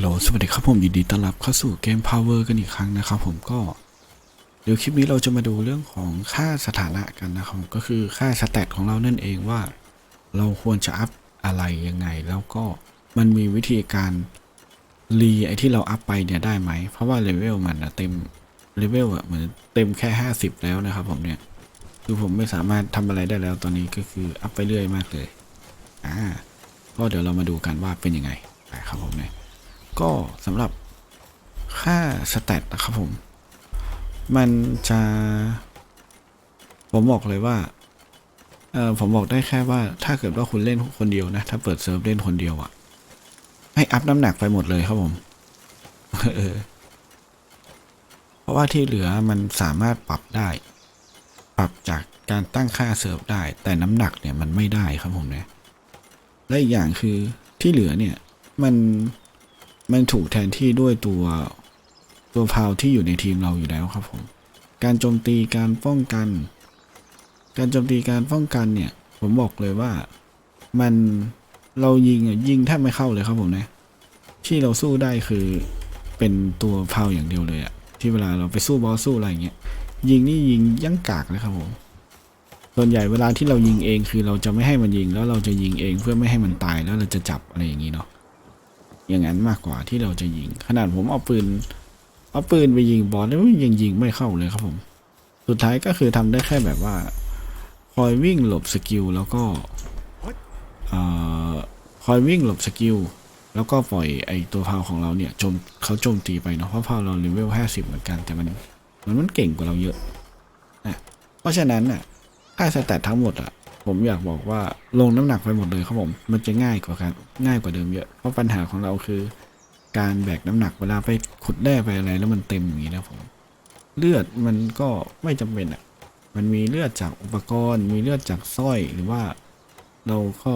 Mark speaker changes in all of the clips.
Speaker 1: โหลสวัสดีครับผมยินดีต้อนรับเข้าสู่เกม Power กันอีกครั้งนะครับผมก็ เดี๋ยวคลิปนี้เราจะมาดูเรื่องของค่าสถานะกันนะครับก็คือค่าสแตทของเรานั่นเองว่า เราควรจะอัพอะไรยังไง แล้วก็มันมีวิธีการรีไอที่เราอัพไปเนี่ยได้ไหม เพราะว่าเลเวลมันอะเต็มเลเวลอะเหมือนเต็มแค่ 50 แล้วนะครับผมเนี่ยคือผมไม่สามารถทำอะไรได้แล้วตอนนี้ก็คืออัพไปเรื่อยมากเลยอ่าก็เดี๋ยวเรามาดูกันว่าเป็นยังไงไปครับผมเนี่ย ก็สำหรับค่าสแตทนะครับผม มันจะ ผมบอกเลยว่าเออผมบอกได้แค่ว่าถ้าเกิดว่าคุณเล่นคนเดียวนะ ถ้าเปิดเซิร์ฟเล่นคนเดียวอะ่ะ ให้อัพน้ำหนักไปหมดเลยครับผมเพราะว่าที่เหลือมันสามารถปรับได้ ปรับจากการตั้งค่าเซิร์ฟได้ แต่น้ำหนักเนี่ยมันไม่ได้ครับผมเนี่ยและอีกอย่างคือที่เหลือเนี่ย มัน มันถูกแทนที่ด้วยตัวตัวพาวที่อยู่ในทีมเราอยู่แล้วครับผม การโจมตีการป้องกัน การโจมตีการป้องกันเนี่ย ผมบอกเลยว่ามันเรายิงยิงแทบไม่เข้าเลยครับผมนะ ที่เราสู้ได้คือเป็นตัวพาวอย่างเดียวเลยอะที่เวลาเราไปสู้บอสสู้อะไรอย่างเงี้ยยิงนี่ยิงยั่งกากเลยครับผมส่วนใหญ่เวลาที่เรายิงเองคือเราจะไม่ให้มันยิงแล้วเราจะยิงเองเพื่อไม่ให้มันตายแล้วเราจะจับอะไรอย่างนี้เนาะ อย่างนั้นมากกว่าที่เราจะยิง ขนาดผมเอาปืน เอาปืนไปยิงบอสแล้วยังยิงไม่เข้าเลยครับผม สุดท้ายก็คือทำได้แค่แบบว่า คอยวิ่งหลบสกิลแล้วก็อคอยวิ่งหลบสกิลแล้วก็ปล่อยไอตัวพาวของเราเนี่ยโจมเขาโจมตีไปเนาะเพราะพาวเราเลเวลห้าสิบเหมือนกันแต่มันมันมันเก่งกว่าเราเยอะนะเพราะฉะนั้นน่ะค่าสแตททั้งหมดอะ ผมอยากบอกว่าลงน้ำหนักไปหมดเลยครับผม มันจะง่ายกว่ากันง่ายกว่าเดิมเยอะ เพราะปัญหาของเราคือ การแบกน้ำหนักเวลาไปขุดแร่ไปอะไรแล้วมันเต็มอย่างนี้นะผม เลือดมันก็ไม่จำเป็นอะ มันมีเลือดจากอุปกรณ์ มีเลือดจากสร้อยหรือว่า เราก็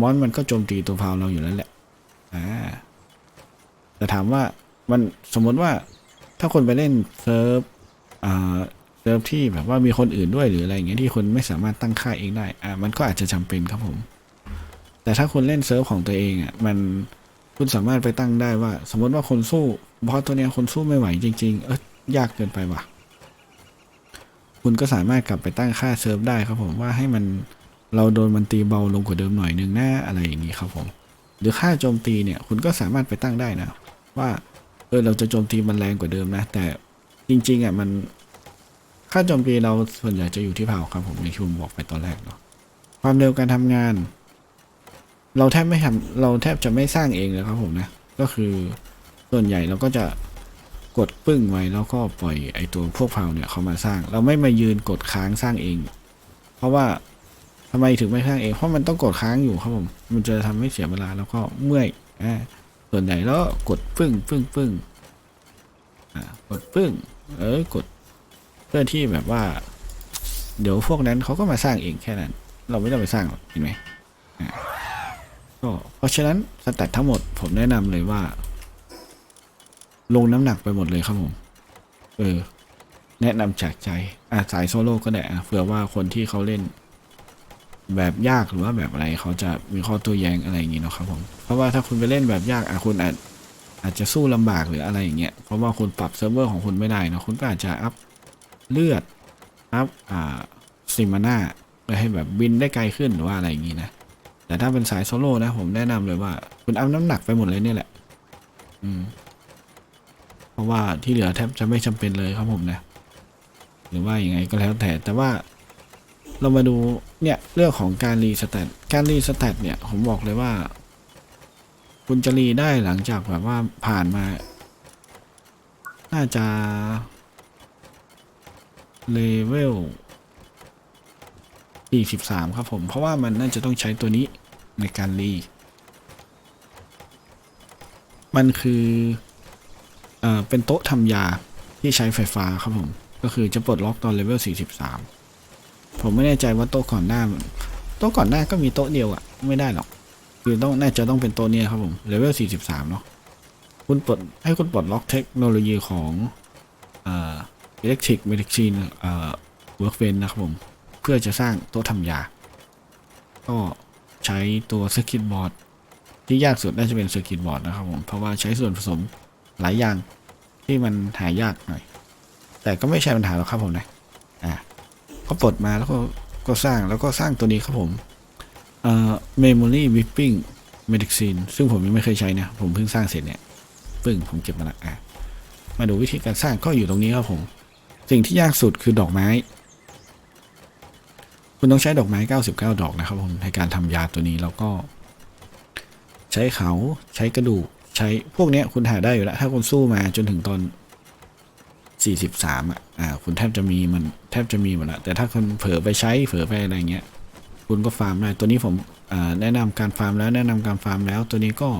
Speaker 1: มอนมันก็โจมตีตัวพาวเราอยู่แล้วแหละอ่าแต่ถามว่ามันสมมติว่าถ้าคนไปเล่นเซิร์ฟอ่า ซิร์ฟที่แบบว่ามีคนอื่นด้วยหรืออะไรอย่างเงี้ยที่คนไม่สามารถตั้งค่าเองได้ อ่ามันก็อาจจะจำเป็นครับผม แต่ถ้าคุณเล่นเซิร์ฟของตัวเองอะมันคุณสามารถไปตั้งได้ว่า สมมติว่าคนสู้บอสตัวเนี้ยคนสู้ไม่ไหวจริง ๆ เออยากเกินไปว่ะ คุณก็สามารถกลับไปตั้งค่าเซิร์ฟได้ครับผมว่าให้มันเราโดนมันตีเบาลงกว่าเดิมหน่อยนึงนะอะไรอย่างนี้ครับผม หรือค่าโจมตีเนี่ย คุณก็สามารถไปตั้งได้นะ ว่าเออเราจะโจมตีมันแรงกว่าเดิมนะ แต่จริง ๆอะมัน ค่าโจมตีเราส่วนใหญ่จะอยู่ที่เผาครับผมอย่างที่ผมบอกไปตอนแรกเนาะความเร็วการทำงาน เราแทบไม่ทำเราแทบจะไม่สร้างเองเลยครับผมนะ ก็คือส่วนใหญ่เราก็จะกดปึ้งไว้แล้วก็ปล่อยไอตัวพวกเผาเนี่ยเขามาสร้าง เราไม่มายืนกดค้างสร้างเอง เพราะว่าทำไมถึงไม่สร้างเองเพราะมันต้องกดค้างอยู่ครับผม มันจะทำให้เสียเวลาแล้วก็เมื่อยอ่าส่วนใหญ่แล้วกดปึ้งปึ้งปึ้งอ่ากดปึ้ง เออกด เพื่อที่แบบว่า เดี๋ยวพวกนั้นเขาก็มาสร้างเองแค่นั้น เราไม่ต้องไปสร้างเห็นไหมก็เพราะฉะนั้นสแตททั้งหมดผมแนะนำเลยว่า ลงน้ำหนักไปหมดเลยครับผม เออ แนะนำจากใจอะสายโซโล่ก็ได้อะเผื่อว่าคนที่เขาเล่น แบบยากหรือว่าแบบอะไรเขาจะมีข้อตัวแย้งอะไรอย่างงี้เนาะครับผมเพราะว่าถ้าคุณไปเล่นแบบยากอะคุณอาจอาจจะสู้ลำบากหรืออะไรอย่างเงี้ย เพราะว่าคุณปรับเซิร์ฟเวอร์ของคุณไม่ได้นะคุณก็อาจจะอัพ เลือดอัพอ่าซิมาน่าเพื่อให้แบบบินได้ไกลขึ้นหรือว่าอะไรอย่างงี้นะ แต่ถ้าเป็นสายโซโล่นะ ผมแนะนำเลยว่า คุณอัพน้ำหนักไปหมดเลยเนี่ยแหละ อืม เพราะว่าที่เหลือแทบจะไม่จำเป็นเลยครับผมนะ หรือว่าอย่างไงก็แล้วแต่ แต่ว่าเรามาดูเนี่ยเรื่องของการรีสแตทการรีสแตทเนี่ย ผมบอกเลยว่า คุณจะรีได้หลังจากแบบว่าผ่านมา น่าจะ เลเวล43ครับผม เพราะว่ามันน่าจะต้องใช้ตัวนี้ในการรี มันคือเอ่อเป็นโต๊ะทำยาที่ใช้ไฟฟ้าครับผม ก็คือจะปลดล็อกตอนเลเวล43ผมไม่แน่ใจว่าโต๊ะก่อนหน้า โต๊ะก่อนหน้าก็มีโต๊ะเดียวอะไม่ได้หรอก คือต้องน่าจะต้องเป็นโต๊ะนี้ครับผมเลเวล43เนาะคุณปลดให้คุณปลดล็อกเทคโนโลยีของอ่อ อิเล็กทริกเมดิซีนเอ่อเวิร์กเวนนะครับผม เพื่อจะสร้างโต๊ะทำยา ก็ใช้ตัวสกิตบอร์ดที่ยากสุดน่าจะเป็นเซอร์กิตบอร์ดนะครับผม เพราะว่าใช้ส่วนผสมหลายอย่างที่มันหายากหน่อย แต่ก็ไม่ใช่ปัญหาหรอกครับผมนะ อ่าก็ปลดมาแล้วก็ก็สร้างแล้วก็สร้างตัวนี้ครับผม เอ่อ memory whipping medicine ซึ่งผมยังไม่เคยใช้นะ ผมเพิ่งสร้างเสร็จเนี่ย ปึ้งผมเก็บมาละอะมาดูวิธีการสร้างก็อยู่ตรงนี้ครับผม สิ่งที่ยากสุดคือดอกไม้ คุณต้องใช้ดอกไม้ 99 ดอกนะครับผมในการทำยาตัวนี้แล้วก็ ใช้เขาใช้กระดูกใช้พวกนี้คุณหาได้อยู่แล้ว ถ้าคุณสู้มาจนถึงตอน 43 อะอ่าคุณแทบจะมีมันแทบจะมีหมดละแต่ถ้าคุณเผลอไปใช้เผลอไปอะไรเงี้ย คุณก็ฟาร์มได้ตัวนี้ผมแนะนำการฟาร์มแล้วแนะนำการฟาร์มแล้วตัวนี้ก็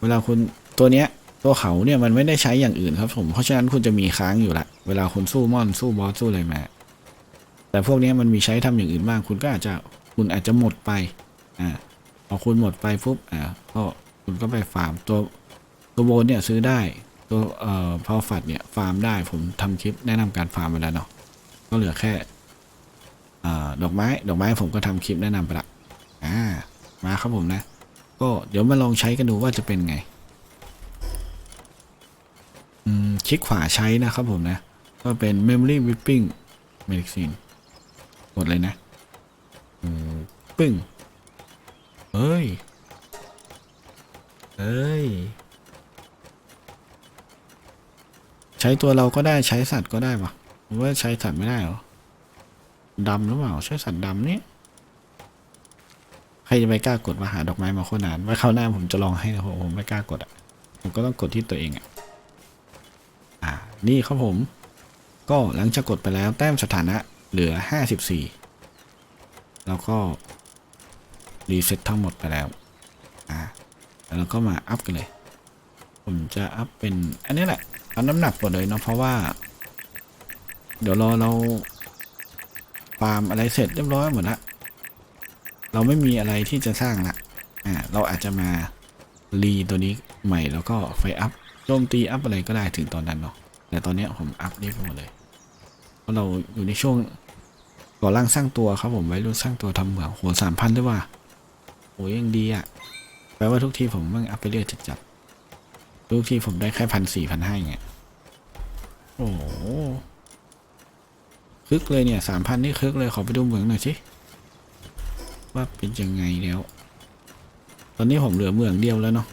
Speaker 1: เวลาคุณตัวเนี้ย ตัวเขาเนี่ยมันไม่ได้ใช้อย่างอื่นครับผมเพราะฉะนั้นคุณจะมีค้างอยู่ละเวลาคุณสู้มอนสู้บอสสู้อะไรมาแต่พวกนี้มันมีใช้ทำอย่างอื่นบ้าง คุณก็อาจจะคุณอาจจะหมดไปอ่าพอคุณหมดไปปุ๊บอ่าก็คุณก็ไปฟาร์มตัวตัวโบนเนี่ยซื้อได้ตัวเอ่อพอฟัดเนี่ยฟาร์มได้ผมทำคลิปแนะนำการฟาร์มไปแล้วเนาะก็เหลือแค่อ่าดอกไม้ดอกไม้ผมก็ทำคลิปแนะนำไปละอ่ามาครับผมนะ ก็เดี๋ยวมาลองใช้กันดูว่าจะเป็นไง คลิกขวาใช้นะครับผมนะ ก็เป็น memory whipping medicine กดเลยนะปึ้งเฮ้ย เฮ้ย ใช้ตัวเราก็ได้ใช้สัตว์ก็ได้ปะหรือว่าใช้สัตว์ไม่ได้เหรอดำหรือเปล่าใช้สัตว์ดำนี่ใครจะไปกล้ากดมาหาดอกไม้มาโครนานไว้คราวหน้าผมจะลองให้นะผมผมไม่กล้ากดอะ ผมก็ต้องกดที่ตัวเองอะอ่า นี่ครับผม ก็หลังจากกดไปแล้วแต้มสถานะเหลือ 54 แล้วก็ รีเซ็ตทั้งหมดไปแล้วอ่าแล้วก็มาอัพกันเลย ผมจะอัพเป็น อันนี้แหละ เอาน้ำหนักหมดเลยเนาะเพราะว่า เดี๋ยวรอเราฟาร์มอะไรเสร็จเรียบร้อยหมดละเราไม่มีอะไรที่จะสร้างละอ่าเราอาจจะมารีตัวนี้ใหม่แล้วก็ไฟอัพโจมตีอัพอะไรก็ได้ถึงตอนนั้นเนาะ แต่ตอนนี้ผมอัพนี่ไปหมดเลยเพราะเราอยู่ในช่วงก่อร่างสร้างตัวครับผมไว้รุ่นสร้างตัวทำเหมืองโหสามพันด้วยว่ะโหยังดีอะ่ะแปลว่าทุกทีผมมั่งอัพไปเรื่อยจัดๆทุกทีผมได้แค่พันสี่พันห้าเงี้ยโอ้โหคึกเลยเนี่ยสามพันนี่คึกเลยขอไปดูเหมืองหน่อยสิว่าเป็นยังไงแล้ว ตอนนี้ผมเหลือเหมืองเดียวแล้วเนาะ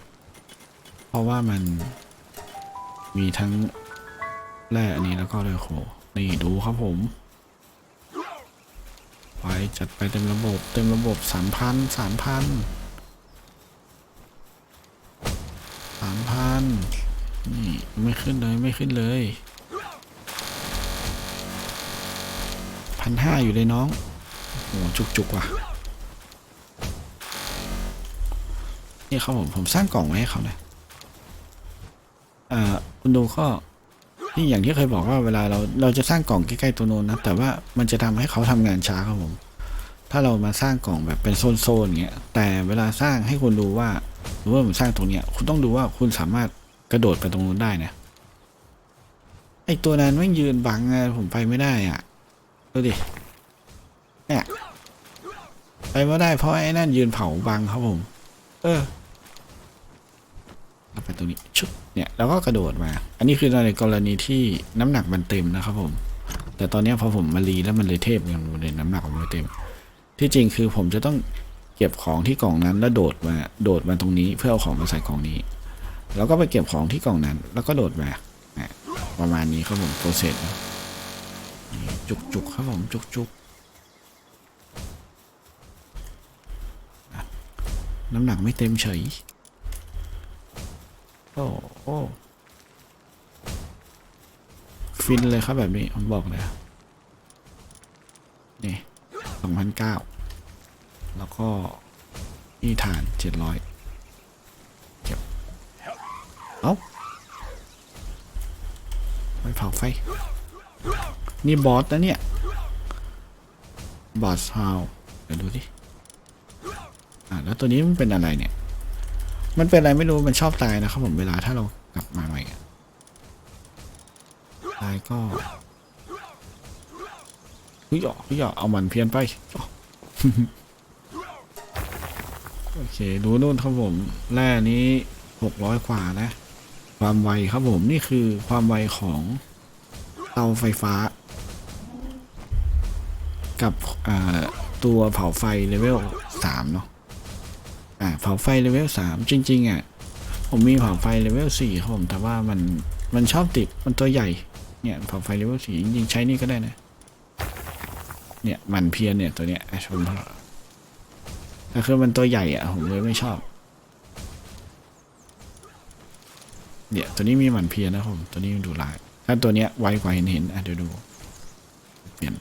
Speaker 1: เพราะว่ามันมีทั้ง แร่อันนี้แล้วก็เลยโคนี่ดูครับผม ไปจัดไปเต็มระบบเต็มระบบสามพันสามพันสามพันนี่ไม่ขึ้นเลยไม่ขึ้นเลยพันห้าอยู่เลยน้องโอ้จุกจุกว่ะนี่ครับผมผมสร้างกล่องไว้ให้เขานะอ่าคุณดูก็ นี่อย่างที่เคยบอกว่าเวลาเราเราจะสร้างกล่องใกล้ๆตัวโน้นนะแต่ว่ามันจะทำให้เขาทำงานช้าครับผม ถ้าเรามาสร้างกล่องแบบเป็นโซนๆอย่างเงี้ยแต่เวลาสร้างให้คุณดูว่าหรือว่าผมสร้างตรงเนี้ยคุณต้องดูว่าคุณสามารถกระโดดไปตรงนู้นได้นะไอตัวนั้นไม่ยืนบังไงผมไปไม่ได้อะดูดิเนี่ยไปไม่ได้เพราะไอ้นั่นยืนเผาบังครับผม เออ ไปตรงนี้ชุบเนี่ยแล้วก็กระโดดมา อันนี้คือในกรณีที่น้ำหนักมันเต็มนะครับผม แต่ตอนนี้พอผมมารีแล้วมันเลยเทพกันมันเลยน้ำหนักของมันเต็ม ที่จริงคือผมจะต้องเก็บของที่กล่องนั้นแล้วโดดมาโดดมาตรงนี้เพื่อเอาของมาใส่กล่องนี้ แล้วก็ไปเก็บของที่กล่องนั้น แล้วก็โดดมาประมาณนี้ครับผมโปรเซสนะนี่จุกครับผมจุกๆอะน้ำหนักไม่เต็มเฉย โอ้โอ้ฟินเลยครับแบบนี้ ผมบอกเลยนี่สองพันเก้าแล้วก็นี่ฐานเจ็ดร้อยเก็บเอ้าไม่เผาไฟ นี่บอสนะเนี่ย บอสฮาวเดี๋ยวดูดิอ่าแล้วตัวนี้มันเป็นอะไรเนี่ย มันเป็นอะไรไม่รู้ มันชอบตายนะครับผมเวลาถ้าเรากลับมาใหม่ตายก็เฮ้ยอะเฮ้ยอะเอามันเพี้ยนไป โอเค ดูนู่นครับผมแร่นี้หกร้อยกว่านะ ความไวครับผมนี่คือความไวของเตาไฟฟ้า กับตัวเผาไฟเลเวลสามเนาะ อ่าเผาไฟเลเวลสามจริง ๆอะผมมีเผาไฟเลเวลสี่ครับผมแต่ว่ามันมันชอบติดมันตัวใหญ่เนี่ยเผาไฟเลเวลสี่จริงๆใช้นี่ก็ได้นะเนี่ยมันเพียนเนี่ยตัวเนี้ยชมแต่คือมันตัวใหญ่อะผมเลยไม่ชอบเนี่ยตัวนี้มีหมันเพียนนะผมตัวนี้ดูลายถ้าตัวเนี้ยไวกว่าเห็นเห็นอะเดี๋ยวดูเปลี่ยน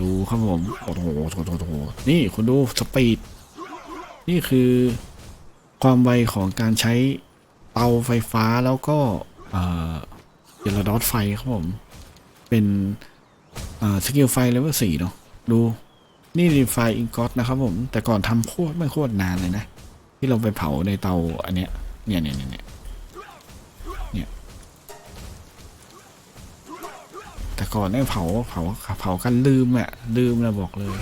Speaker 1: ดูครับผมโอ้โหโอ้โหนี่คุณดูสปีดนี่คือความไวของการใช้เตาไฟฟ้าแล้วก็เจลดอสไฟครับผม เป็นสกิลไฟเลเวลสี่เนาะดูนี่รีไฟอิงกอสนะครับผม แต่ก่อนทำโคตรไม่โคตรนานเลยนะ ที่เราไปเผาในเตาอันเนี้ยเนี่ยเนี่ยเนี่ยเนี่ยเนี่ย แต่ก่อนเนี่ยเผาเผาเผากันลืมอะลืมนะบอกเลย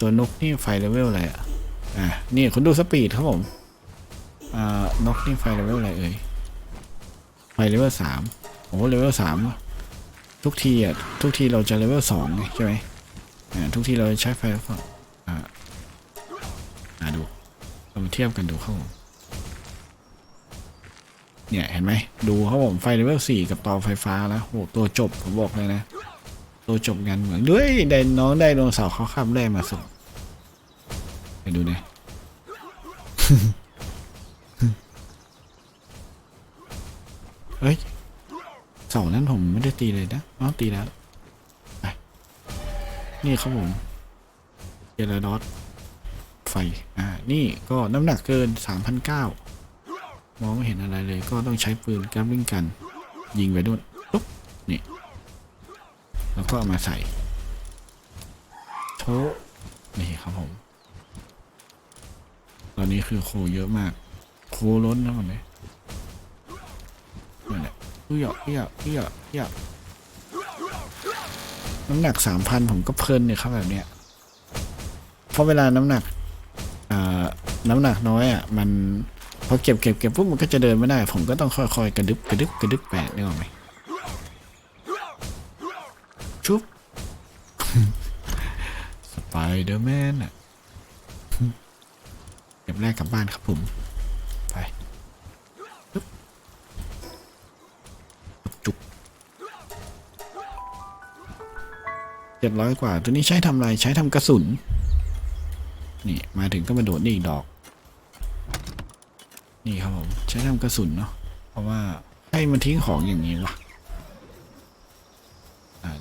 Speaker 1: ตัวนกนี่ไฟเลเวลอะไรอะอะนี่คุณดูสปีดครับผมอ่านกนี่ไฟเลเวลอะไรเอ่ยไฟเลเวลสามโอ้เลเวลสามทุกทีอะทุกทีเราจะเลเวลสองใช่ไหมอ่าทุกทีเราใช้ไฟฟ้าอ่าอ่าดูเรามาเทียบกันดูครับผม เนี่ยเห็นไหมดูครับผมไฟเลเวลสี่กับเตาไฟฟ้าแล้วโหตัวจบผมบอกเลยนะ ตัวจบงานเหมือนด้วยได้น้องได้โดนเสาร์เขาขับได้มาส่งไปดูนะเฮ้ยเสานั้นผมไม่ได้ตีเลยนะอ๋อตีแล้วไปนี่ครับผมเจลาดอสไฟ อ่า นี่ก็น้ำหนักเกินสา มองไม่เห็นอะไรเลย ก็ต้องใช้ปืนแกมลิงกัน ยิงไปด้วยปุ๊บนี่แล้วก็เอามาใส่โชะนี่ครับผม ตอนนี้คือโคเยอะมาก โคล้นนะมันเลยนั่นแหละเอื้อเอื้อเอื้อเอื้อน้ำหนักสามพันผมก็เพลินเนี่ยครับแบบเนี้ยเพราะเวลาน้ำหนักน้ำหนักน้อยอะมัน พอเก็บเก็บเก็บปุ๊บมันก็จะเดินไม่ได้ ผมก็ต้องค่อยๆ กระดึบกระดึบกระดึบแปะได้หรอกไหมชุบสไปเดอร์แมนอะเก็บแรกกลับบ้านครับผมไปจุกเจ็ดร้อยกว่า ตัวนี้ใช้ทำอะไรใช้ทำกระสุน นี่ มาถึงก็มาโดดนี่อีกดอก นี่ครับผมใช้ทำกระสุนเนาะเพราะว่าให้มันทิ้งของอย่างนี้วะอ่า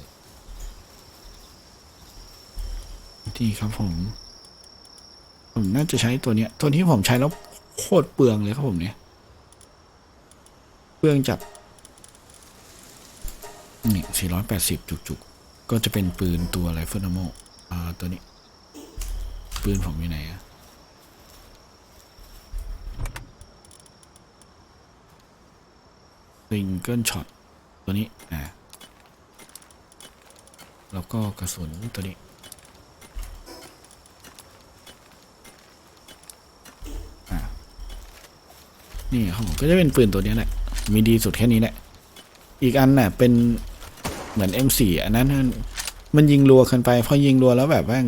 Speaker 1: ที่ครับผม ผมน่าจะใช้ตัวเนี้ย ตัวนี้ผมใช้แล้วโคตรเปลืองเลยครับผมเนี่ย เปลืองจัดนี่480จุกๆ ก็จะเป็นปืนตัวอะไรเฟิลนโมอ่าตัวนี้ ปืนผมอยู่ไหนอะ ซิงเกิลช็อตตัวนี้อ่าแล้วก็กระสุนตัวนี้ นี่ครับผมก็จะเป็นปืนตัวนี้แหละ มีดีสุดแค่นี้แหละ อีกอันน่ะเป็นเหมือน M4 อันนั้น มันมันยิงรัวเกินไป พอยิงรัวแล้วแบบว่า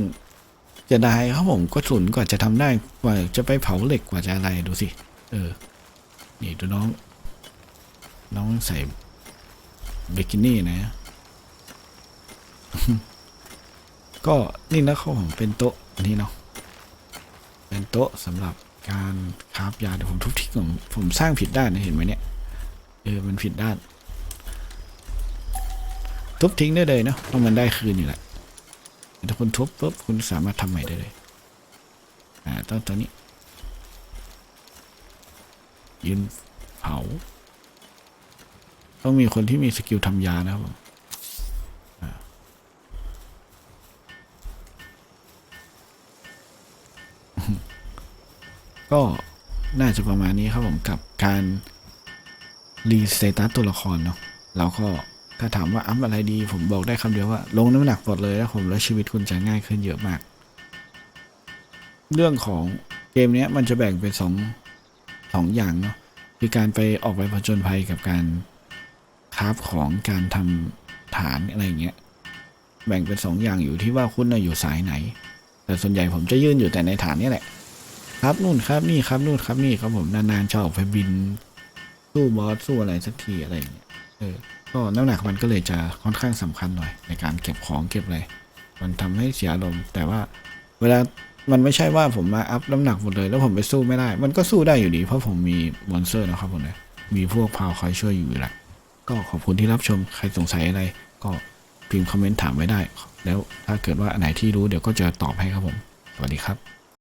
Speaker 1: จะได้ครับผมก็สุนกว่าจะทำได้กว่าจะไปเผาเหล็กกว่าจะอะไรดูสิ เออ นี่ดูน้อง น้องใส่เบกินี่นะ ก็นี่นะครับผมเป็นโต๊ะอันนี้เนาะเป็นโต๊ะสำหรับการคราฟยาเดี๋ยวผมทุบทิ้งผมผมสร้างผิดด้านนะเห็นไหมเนี่ยเออมันผิดด้าน ทุบทิ้งได้เลยเนาะเพราะมันได้คืนอยู่แหละถ้าคุณทุบปุ๊บคุณสามารถทำใหม่ได้เลยอ่าตอนตอนนี้ยืนเผา ต้องมีคนที่มีสกิลทำยานะครับผมก็น่าจะประมาณนี้ครับผมกับการรีสเตตัสตัวละครเนาะเราก็ถ้าถามว่าอัพอะไรดี ผมบอกได้คำเดียวว่า ลงน้ำหนักหมดเลยแล้วผมแล้วชีวิตคุณจะง่ายขึ้นเยอะมาก เรื่องของเกมเนี้ยมันจะแบ่งเป็นสองสองอย่างเนาะคือการไปออกไปผจญภัยกับการ ราฟของการทำฐานอะไรเงี้ยแบ่งเป็นสองอย่างอยู่ที่ว่าคุณน่ะอยู่สายไหน แต่ส่วนใหญ่ผมจะยื่นอยู่แต่ในฐานนี่แหละ ครับนู่นครับนี่ครับนู่นครับนี่ครับผมนานๆชอบไปบินสู้บอสสู้อะไรสักทีอะไรอย่างเงี้ยเออก็น้ำหนักมันก็เลยจะค่อนข้างสำคัญหน่อย ในการเก็บของเก็บอะไรมันทำให้เสียอารมณ์ แต่ว่าเวลามันไม่ใช่ว่าผมมาอัพน้ำหนักหมดเลย แล้วผมไปสู้ไม่ได้ มันก็สู้ได้อยู่ดี เพราะผมมีมอนสเตอร์นะครับผมนะมีพวกพาวคอยช่วยอยู่แหละ ก็ขอบคุณที่รับชมใครสงสัยอะไร ก็พิมพ์คอมเมนต์ถามไว้ได้ แล้วถ้าเกิดว่าอันไหนที่รู้เดี๋ยวก็จะตอบให้ครับผม สวัสดีครับ